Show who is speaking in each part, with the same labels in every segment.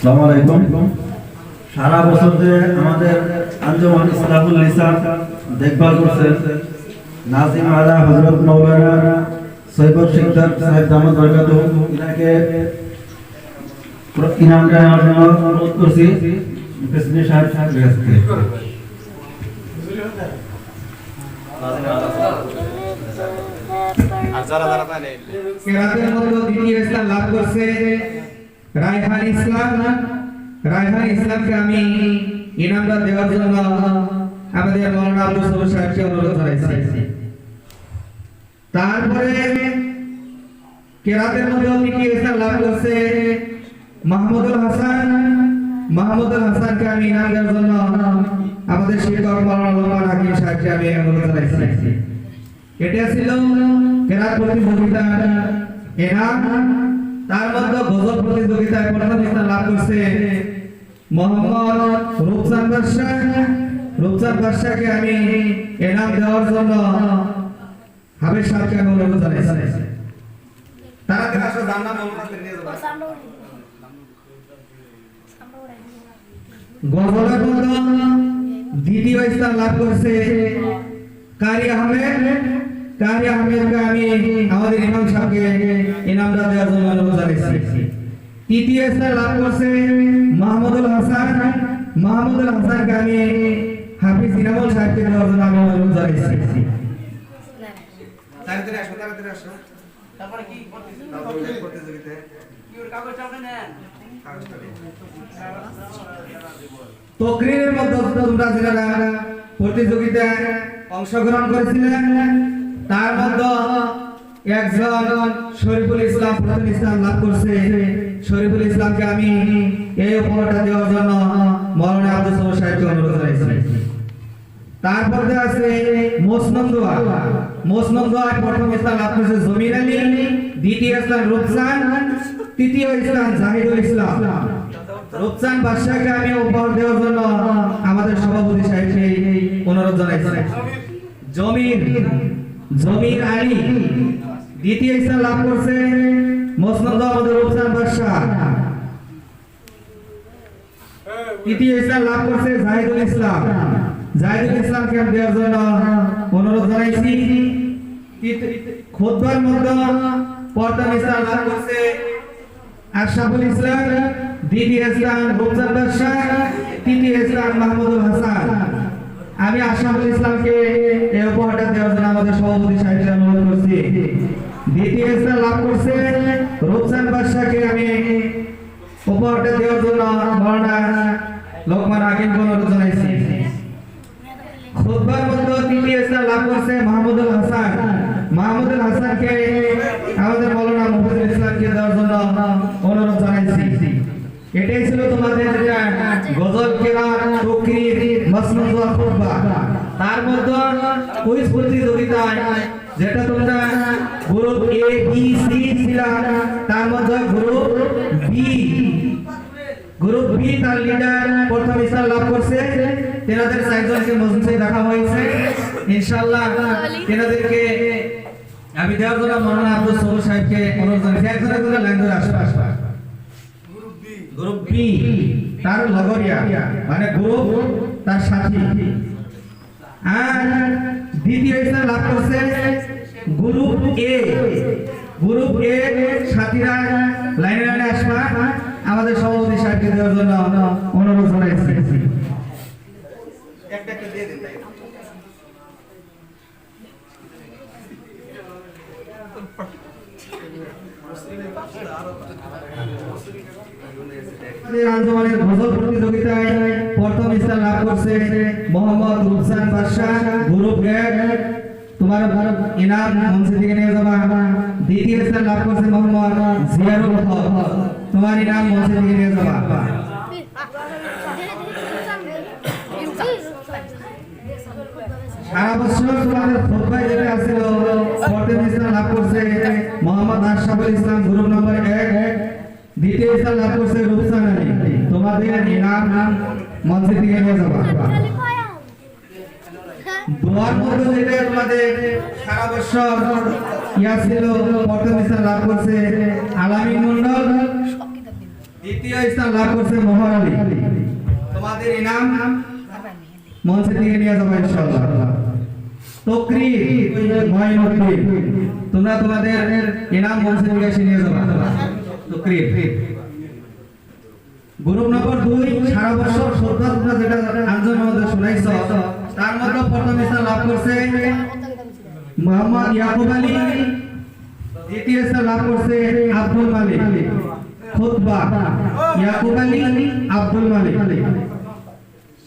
Speaker 1: আসসালামু আলাইকুম। সারা বছর যে আমাদের আঞ্জমান ইসলামুল লিসান দেখভাল করছেন। নাজিম আলা হযরত মাওলানা সৈয়দ শিকদার সাহেব দামত বরকাত ইনাকে ইনামটা নেওয়ার জন্য অনুরোধ করছি। প্রেসিডেন্ট সাহেব সাহেবের কাছ থেকে
Speaker 2: কেরাতের মধ্যে দ্বিতীয় স্থান লাভ করছে। রায়হান ইসলাম রায়হান ইসলামকে আমি ইনামটা দেওয়ার জন্য আমাদের মৌলানা আব্দুল সবুর সাহেবকে অনুরোধ জানাইছি তারপরে কেরাতের মধ্যে তৃতীয় স্থান লাভ করছে? মাহমুদুল হাসান, মাহমুদুল হাসানকে আমি ইনাম দেওয়ার জন্য আমাদের শিক্ষক মৌলানা লোকমান হাকিম সাহেবকে আমি অনুরোধ জানাইছি এটা ছিল কেরাত প্রতিযোগিতা এনাম। তার মধ্যে গজল প্রতিযোগিতায় প্রথম স্থান লাভ করছে মোহাম্মদ রূপসান আমি এনাম দেওয়ার জন্য হাবিব সাহেবকে আমি অনুরোধ দ্বিতীয় স্থান লাভ করছে কারি আহমেদ। কারি আহমেদকে আমি আমাদের ইমাম সাহেবকে ইনামটা দেওয়ার জন্য অনুরোধ জানাইছি। তৃতীয় স্থান লাভ করছে মাহমুদুল হাসান মাহমুদুল হাসানকে আমি হাফিজ ইনামুল সাহেবকে দেওয়ার জন্য আমি অনুরোধ তাড়াতাড়ি আসো তাড়াতাড়ি আসো।
Speaker 3: তারপরে কি চাপে
Speaker 2: তকরিরের মধ্যে তোমরা যারা প্রতিযোগিতায় অংশগ্রহণ করেছিলেন। তার মধ্যে একজন শরীফুল ইসলাম প্রথম ইসলাম লাভ করছে। শরীফুল ইসলামকে আমি এই উপহারটা দেওয়ার জন্য মৌলানা আব্দুল সমদ সাহেবকে অনুরোধ জানাইছি তারপর আছে মোসনন্দুয়া। মোসনন্দুয়া প্রথম স্থান লাভ করেছে জমির আলী, দ্বিতীয় স্থান তৃতীয় স্থান জাহিদুল ইসলাম। রূপসান বাদশাহকে আমি উপহার দেওয়ার জন্য আমাদের সভাপতি সাহেবকে অনুরোধ জানাইছি। জমির জমির আলী দ্বিতীয় স্থান লাভ করছে মোসনন্দুয়া আমাদের রূপসান বাদশাহ। তৃতীয় স্থান লাভ করছে জাহিদুল ইসলাম। জাহিদুল ইসলামকে আমি দেওয়ার জন্য অনুরোধ জানাইছি। খুতবার মধ্যে প্রথম স্থান লাভ করছে আশরাফুল ইসলাম, দ্বিতীয় স্থান রূপচাঁদ বাদশাহ, তৃতীয় স্থান মাহমুদুল হাসান। আমি আশরাফুল ইসলামকে এই উপহারটা দেওয়ার জন্য আমাদের সভাপতি সাহেবকে অনুরোধ করছি। দ্বিতীয় স্থান লাভ করছে রূপচাঁদ বাদশাহকে আমি উপহারটা দেওয়ার জন্য মৌলানা লোকমান হাকিমকে অনুরোধ জানাইছি। খুতবার মধ্যে তৃতীয় স্থান লাভ করছে মাহমুদুল হাসান। মাহমুদুল হাসানকে আমাদের মৌলানা মুফিদুল ইসলামকে দেওয়ার জন্য অনুরোধ জানাইছি। এটাই ছিল তোমাদের গজল কেরা তকরির মসনদ ওয়া খুতবা তার মধ্যে কুইজ প্রতিযোগিতায় যেটা তোমরা গ্রুপ এ বি সি ছিল। তার মধ্যে গ্রুপ বি গ্রুপ বি তার লিডার প্রথম স্থান লাভ করছে। তেনাদের চারজনকে মজলিসে দেখা হয়েছে। ইনশাআল্লাহ তেনাদেরকে আমি দেওয়ার জন্য মৌলানা আব্দুল সবুর সাহেবকে অনুরোধ জানাচ্ছি। একজনের করে লাইন ধরে আসবে গ্রুপ বি তার লগরিয়া মানে গ্রুপ তার সাথী। আর দ্বিতীয় স্থান লাভ করছে গ্রুপ এ গ্রুপ এ সাথীরা লাইনে লাইনে আসবা। আমাদের সভাপতি সাহেবকে দেওয়ার জন্য অনুরোধ জানাইছি। একটা একটা আঞ্জমানের গজল প্রতিযোগিতায় প্রথম স্থান লাভ করছে মোহাম্মদ রুফসান বাদশাহ তোমার ইনাম মঞ্চে থেকে নিয়ে যাবা। দ্বিতীয় লাভ করছে মোহাম্মদ জিয়ারুল ইনাম মঞ্চে সারা বছর তোমাদের ফুটবল যেটা আছিল প্রথম স্থান লাভ করছে। মোহাম্মদ আশরাফুল ইসলাম, গ্রুপ নম্বর এক। দ্বিতীয় স্থান লাভ করছে রূপসান আলী তোমাদের ইনাম মঞ্চে থেকে নিয়ে যাবা। দোয়ার মধ্যে যেটা তোমাদের সারা বছর ইয়া ছিল প্রথম স্থান লাভ করছে আলামী মন্ডল। দ্বিতীয় স্থান লাভ করছে মোহর আলী। তোমাদের ইনাম মঞ্চে দিয়ে নিয়ে যাব ইনশাআল্লাহ। তকরি ময়নুদ্দিন তোমরা তোমাদের ইনাম মঞ্চে দিয়ে এসে নিয়ে যাবা। তকরি গ্রুপ নম্বর দুই, সারা বছর সরকার তোমরা যেটা আঞ্জন মধ্যে শুনাইছ, তার মধ্যে প্রথম স্থান লাভ করছে মোহাম্মদ ইয়াকুব আলী, দ্বিতীয় স্থান লাভ করছে আব্দুল মালিক। খুতবা। ইয়াকুব আলী, আব্দুল মালিক।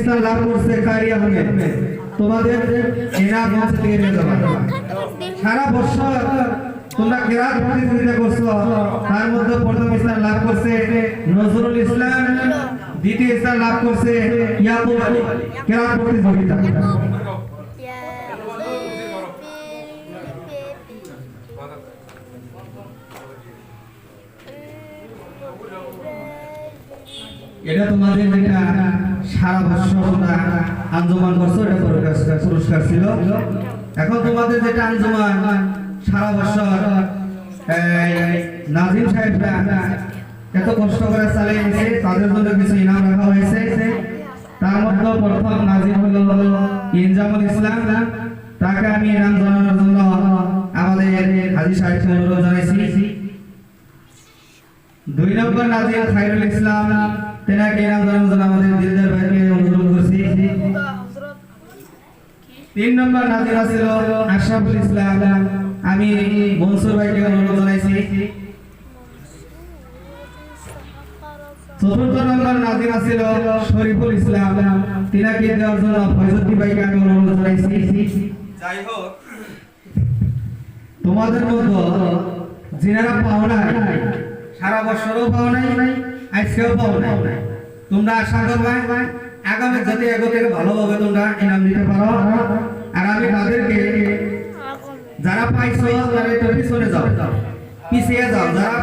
Speaker 2: স্থান লাভ করছে কারি আহমেদ। তোমাদের এনা গাছ থেকে নিয়ে যাবা সারা বছর তোমরা কেরাত প্রতিযোগিতা করছ, তার মধ্যে প্রথম স্থান লাভ করছে নজরুল ইসলাম, দ্বিতীয় স্থান লাভ করছে ইয়াকুব আলী। কেরাত প্রতিযোগিতা। এটা তোমাদের যেটা সারা বছর তোমরা আঞ্জমান করছ, এটা পুরস্কার ছিল। এখন তোমাদের যেটা আঞ্জমান, সারা বছর নাজিম সাহেবরা এত কষ্ট করে চালিয়ে এনেছে তাদের জন্য কিছু ইনাম রাখা হয়েছে। তার মধ্যে প্রথম নাজিম হলো ইনজামুল ইসলাম। তাকে আমি ইনাম জানানোর জন্য আমাদের হাজি সাহেবকে অনুরোধ জানাইছি। দুই নম্বর নাজিম খাইরুল ইসলাম তেনাকে ইনাম জানানোর জন্য আমাদের দিলদার ভাইকে অনুরোধ করছি। তিন নম্বর নাজির ছিল আশরাফুল ইসলাম। আমি মনসুর ভাইকে অনুরোধ জানাইছি। চতুর্থ নম্বর নাজির ছিল শরীফুল ইসলাম। তিনাকে দেওয়ার জন্য ফয়জুদ্দি ভাইকে আমি অনুরোধ জানাইছি। যাই হোক। তোমাদের মধ্যে যিনারা পাও নাই সারা বছরও পাও নাই আজকেও পাবো না তোমরা আশা করবে, আগামী যাতে এগো থেকে ভালোভাবে তোমরা ইনাম নিতে পারো আর আমি তাদেরকে যারা পাইছো তারা পিছনে যাও, পিছিয়ে যাও, যারা